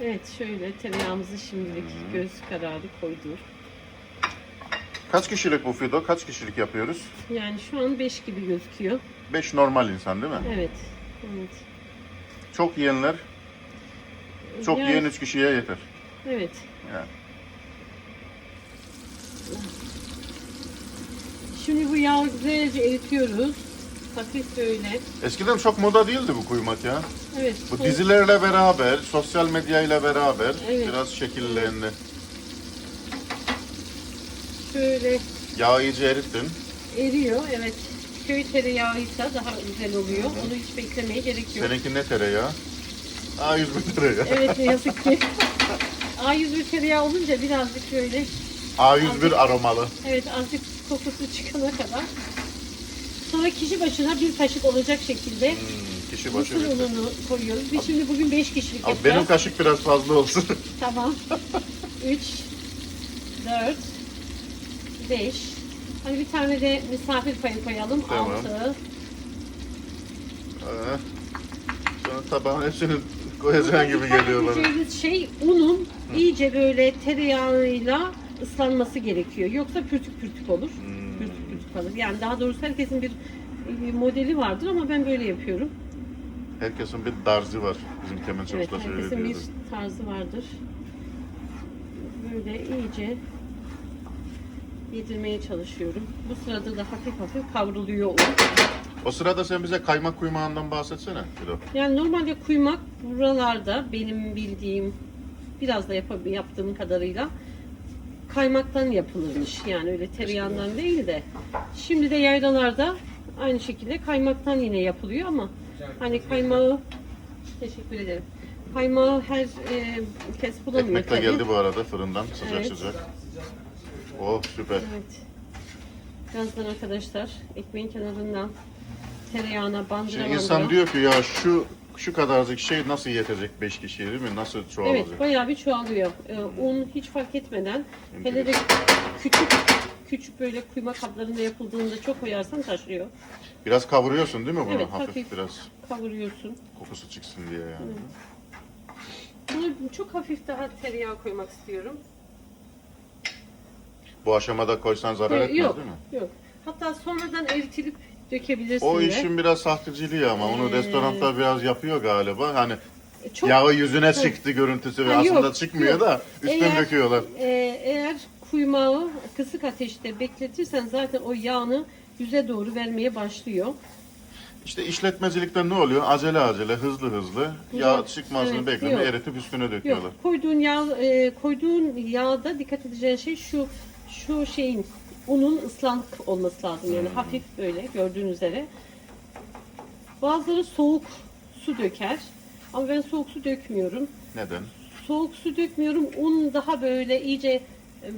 Evet şöyle tereyağımızı şimdilik göz kararı koyduk. Kaç kişilik bu Fido? Kaç kişilik yapıyoruz? Yani şu an 5 gibi gözüküyor. 5 normal insan değil mi? Evet. Evet. Çok yiyenler, çok Yani- yiyen 3 kişiye yeter. Evet. Yani. Şimdi bu yağı güzelce eritiyoruz. Hafif böyle. Eskiden çok moda değildi bu kuymak ya. Evet. Bu sol- dizilerle beraber, sosyal medyayla beraber Evet. biraz şekillendi. Şöyle Yağı iyice erittin. eriyor. Evet. Köy tereyağıysa daha güzel oluyor. Onu hiç beklemeye gerek yok. Seninki ne tereyağı? A101 tereyağı. Evet ne yazık ki. A101 tereyağı olunca birazcık böyle A101 aromalı. evet azıcık kokusu çıkana kadar. Sonra kişi başına bir kaşık olacak şekilde Hmm, kişi başı mısır ununu koyuyoruz. Biz şimdi bugün 5 kişilik Abi yapacağız. benim kaşık biraz fazla olsun. Tamam. 3, 4, 5. Hani bir tane de misafir payı koyalım. Tamam. 6. Ee, Sonra tabağın hepsini koyacağın gibi geliyor bana. Şey unun iyice böyle tereyağıyla ıslanması gerekiyor. Yoksa pürtük pürtük olur. Hmm. Kalır. Yani daha doğrusu herkesin bir e, modeli vardır ama ben böyle yapıyorum. Herkesin bir tarzı var. Bizim Kemal Evet, Çalış'ta şöyle herkesin bir diyordu. tarzı vardır. Böyle iyice yedirmeye çalışıyorum. Bu sırada da hafif hafif kavruluyor un. O sırada sen bize kaymak kuymağından bahsetsene. Filo. Yani normalde kuymak buralarda benim bildiğim biraz da yap- yaptığım kadarıyla kaymaktan yapılırmış. Yani öyle tereyağından değil de. Şimdi de yaylalarda aynı şekilde kaymaktan yine yapılıyor ama hani kaymağı teşekkür ederim. Kaymağı her e, kes bulamıyor Ekmek de tabii. geldi bu arada fırından sıcak Evet. sıcak. Oh süper. Evet. Birazdan arkadaşlar ekmeğin kenarından tereyağına bandıra Şimdi bandıra. insan diyor ki ya şu şu kadarcık şey nasıl yetecek 5 kişiye değil mi? Nasıl çoğalacak? Evet bayağı bir çoğalıyor. Ee, un hiç fark etmeden hele de küçük küçük böyle kuyma kaplarında yapıldığında çok koyarsan taşıyor. Biraz kavuruyorsun değil mi bunu? Evet, hafif, hafif. biraz Kavuruyorsun. kokusu çıksın diye yani. Buna çok hafif daha tereyağı koymak istiyorum. Bu aşamada koysan zarar Ee, etmez yok, değil mi? yok. Hatta sonradan eritilip dökebilirsin O de. işin biraz sahteciliği ama onu Ee, restoranlar biraz yapıyor galiba. Hani çok yağı yüzüne çıktı görüntüsü ve Ha, yok, aslında çıkmıyor yok. da üstten Eğer- döküyorlar. e, eğer kuymağı kısık ateşte bekletirsen zaten o yağını yüze doğru vermeye başlıyor. İşte işletmecilikte ne oluyor? Acele acele, hızlı hızlı yağ çıkmasını evet, bekleme, yok. eritip üstüne döküyorlar. Yok, koyduğun yağ, e, koyduğun yağda dikkat edeceğin şey şu, şu şeyin unun ıslanık olması lazım yani hafif böyle gördüğün üzere. Bazıları soğuk su döker ama ben soğuk su dökmüyorum. Neden? Soğuk su dökmüyorum. Un daha böyle iyice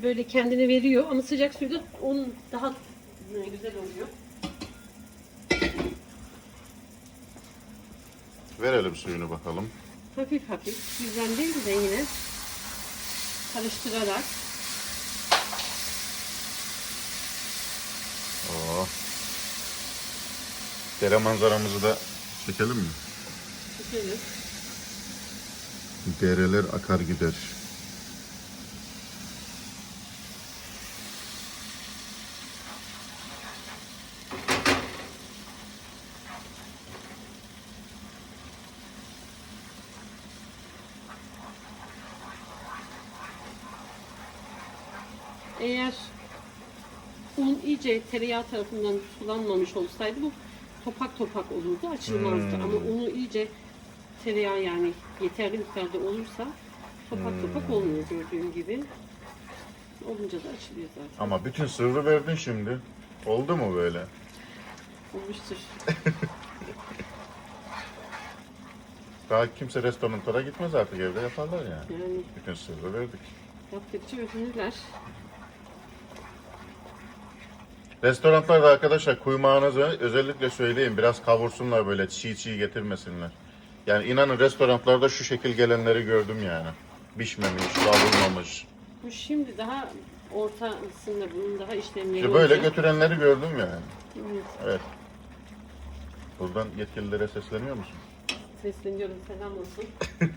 böyle kendini veriyor ama sıcak suyda un daha e, güzel oluyor. Verelim suyunu bakalım. Hafif hafif birden değil de yine karıştırarak Dere manzaramızı da çekelim mi? tutuyoruz. Dereler akar gider. Eğer un iyice tereyağı tarafından sulanmamış olsaydı bu topak topak olurdu, açılmazdı. Ama unu iyice tereyağı yani yeterli miktarda olursa topak topak olmuyor gördüğün gibi. Olunca da açılıyor zaten. Ama bütün sırrı verdin şimdi. Oldu mu böyle? Olmuştur. Daha kimse restoranlara gitmez artık evde yaparlar yani. Yani Bütün sırrı verdik. yaptıkça öğrenirler. Restoranlarda arkadaşlar kuymağınızı özellikle söyleyin biraz kavursunlar böyle çiğ çiğ getirmesinler. Yani inanın restoranlarda şu şekil gelenleri gördüm yani. Pişmemiş, kavrulmamış. Bu şimdi daha ortasında bunun daha işlemleri İşte böyle olacak. götürenleri gördüm yani. Evet. Evet. Buradan yetkililere sesleniyor musun? Sesleniyorum selam olsun.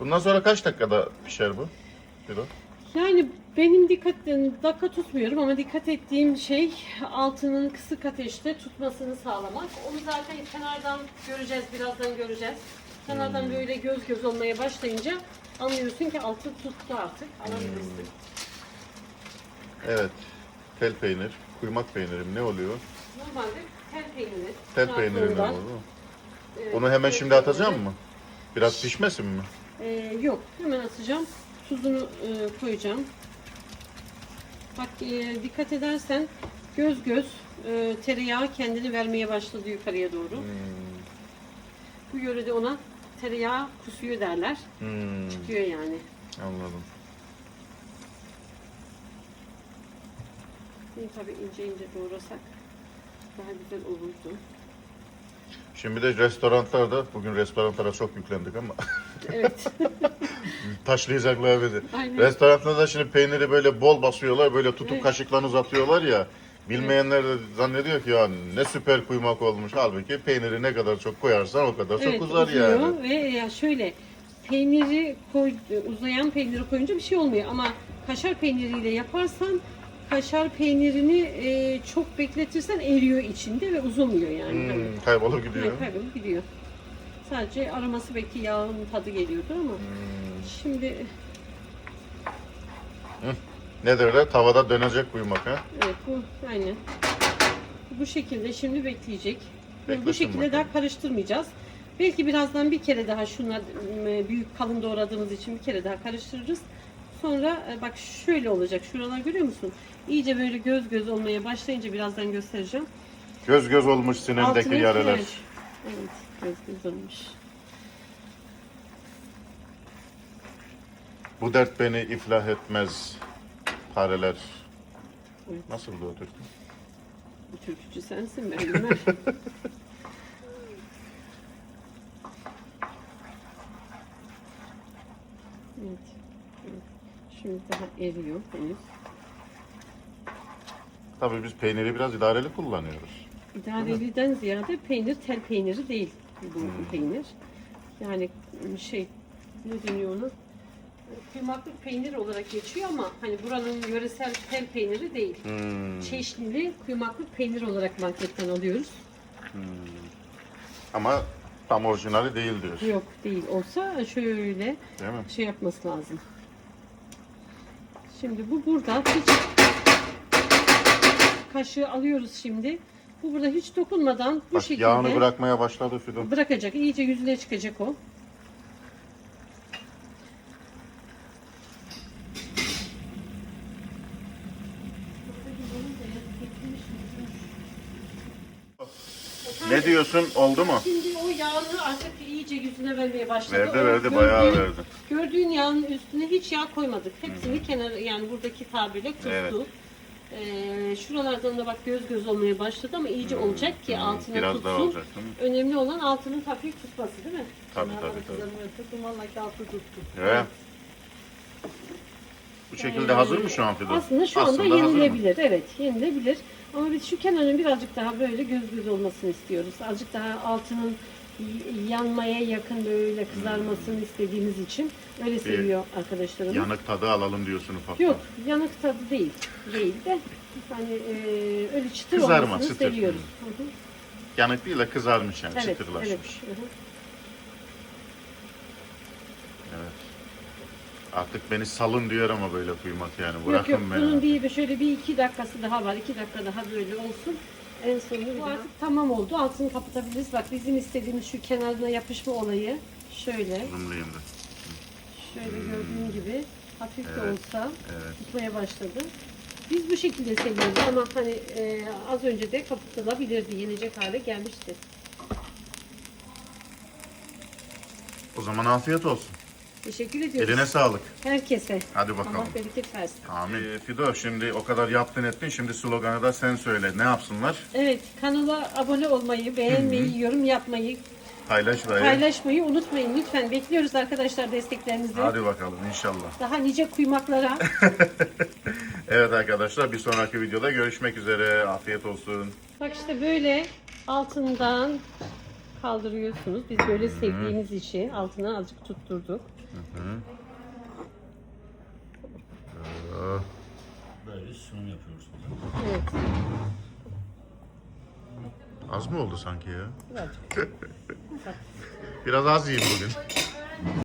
Bundan sonra kaç dakikada pişer bu? Filo? Yani benim dikkat dakika tutmuyorum ama dikkat ettiğim şey altının kısık ateşte tutmasını sağlamak. Onu zaten kenardan göreceğiz, birazdan göreceğiz. Kenardan böyle göz göz olmaya başlayınca anlıyorsun ki altı tuttu artık. Alabilirsin. Evet. Tel peynir, kuymak peyniri mi? ne oluyor? Normalde tel peyniri. Tel peyniri Trabzon'dan. oluyor? Evet, Onu hemen şimdi atacağım mı? Biraz pişmesin mi? Ee, yok, hemen atacağım. Tuzunu e, koyacağım. Bak e, dikkat edersen göz göz e, tereyağı kendini vermeye başladı yukarıya doğru. Hmm. Bu yörede ona tereyağı kusuyor derler. Hmm, Diyor yani. anladım. Bunu tabii ince ince doğrasak daha güzel olurdu. Şimdi de restoranlarda, bugün restoranlara çok yüklendik ama Evet. taşlayacaklar bizi. Aynen. Restoranlarda şimdi peyniri böyle bol basıyorlar, böyle tutup Evet. kaşıkla uzatıyorlar ya. Bilmeyenler de zannediyor ki ya ne süper kuymak olmuş. Halbuki peyniri ne kadar çok koyarsan o kadar çok evet, uzar uzuyor yani. Ve ya şöyle peyniri koy, uzayan peyniri koyunca bir şey olmuyor ama kaşar peyniriyle yaparsan kaşar peynirini e, çok bekletirsen eriyor içinde ve uzamıyor yani. Hani Hmm, kaybolup gidiyor. Evet, kaybolup gidiyor. Sadece aroması belki yağın tadı geliyordu ama Hmm. şimdi Ne derler? Tavada dönecek kuymak ha? evet bu aynen. Bu şekilde şimdi bekleyecek. Bu Beklesin şekilde bakalım. daha karıştırmayacağız. Belki birazdan bir kere daha şunlar büyük kalın doğradığımız için bir kere daha karıştırırız. Sonra e, bak şöyle olacak. Şuralar görüyor musun? İyice böyle göz göz olmaya başlayınca birazdan göstereceğim. Göz göz olmuş Altına yaralar. Evet, göz olmuş. Bu dert beni iflah etmez. Fareler. Evet. Nasıl? Bu türkücü sensin ben bilmem. evet. evet. Şimdi daha eriyor henüz. Tabii biz peyniri biraz idareli kullanıyoruz. İdareliden ziyade peynir tel peyniri değil bu Hmm. peynir. Yani şey ne deniyor ona? Kıymaklık peynir olarak geçiyor ama hani buranın yöresel tel peyniri değil. Hmm. Çeşnili kıymaklık peynir olarak marketten alıyoruz. Ama tam orijinali değil diyorsun. Yok değil. Olsa şöyle Değil mi? şey yapması lazım. Şimdi bu burada hiç kaşığı alıyoruz şimdi. Bu burada hiç dokunmadan bu Bak şekilde yağını bırakmaya başladı Fidan. bırakacak. İyice yüzüne çıkacak o. Ne diyorsun? Oldu mu? Şimdi o yağını artık iyice yüzüne vermeye başladı. Verdi O verdi bayağı verdi. Gördüğün yağın üstüne hiç yağ koymadık. Hepsini kenara yani buradaki tabirle tuttu. Evet. Ee, şuralardan da bak göz göz olmaya başladı ama iyice olacak ki altına Hmm. Biraz tutsun. daha olacak değil mi? Önemli olan altının hafif tutması değil mi? Tabii, tabii, tabii. vallahi ki altı tuttu. Evet. Bu şekilde hazır mı şu an Fidan? Aslında şu anda Aslında hazır mı? yenilebilir. Evet, yenilebilir. Ama biz şu kenarın birazcık daha böyle göz göz olmasını istiyoruz. Azıcık daha altının yanmaya yakın böyle kızarmasını istediğimiz için öyle seviyor arkadaşlarımız. Yanık tadı alalım diyorsun ufak. Yok, yanık tadı değil. Değil de hani e, öyle çıtır Kızarma, olmasını çıtır. seviyoruz. Hı hı. Yanık değil de kızarmış yani Evet, çıtırlaşmış. evet. Hı hı. Evet. Artık beni salın diyor ama böyle kuymak yani. Yok Bırakın yok beni. bunun bir şöyle bir iki dakikası daha var. iki dakika daha böyle olsun. En sonunda bu artık tamam oldu. Altını kapatabiliriz. Bak bizim istediğimiz şu kenarına yapışma olayı. Şöyle, Zoomlayayım da. şöyle gördüğün gibi hafif de olsa Evet. tutmaya başladı. Biz bu şekilde seviyoruz ama hani e, az önce de kapatılabilirdi. Yenecek hale gelmişti. O zaman afiyet olsun. Teşekkür ediyoruz. Eline sağlık. Herkese. Hadi bakalım. Allah bereket versin. Amin. Ee, Fido şimdi o kadar yaptın ettin. Şimdi sloganı da sen söyle. Ne yapsınlar? Evet, kanala abone olmayı, beğenmeyi, yorum yapmayı, Paylaş dayı. paylaşmayı unutmayın lütfen. Bekliyoruz arkadaşlar desteklerinizi. Hadi bakalım inşallah. Daha nice kuymaklara. Evet arkadaşlar bir sonraki videoda görüşmek üzere. Afiyet olsun. Bak işte böyle altından kaldırıyorsunuz. Biz böyle sevdiğimiz için altına azıcık tutturduk. Böyle sunum yapıyoruz. Evet. Az mı oldu sanki ya? Birazcık. Biraz az yiyeyim bugün.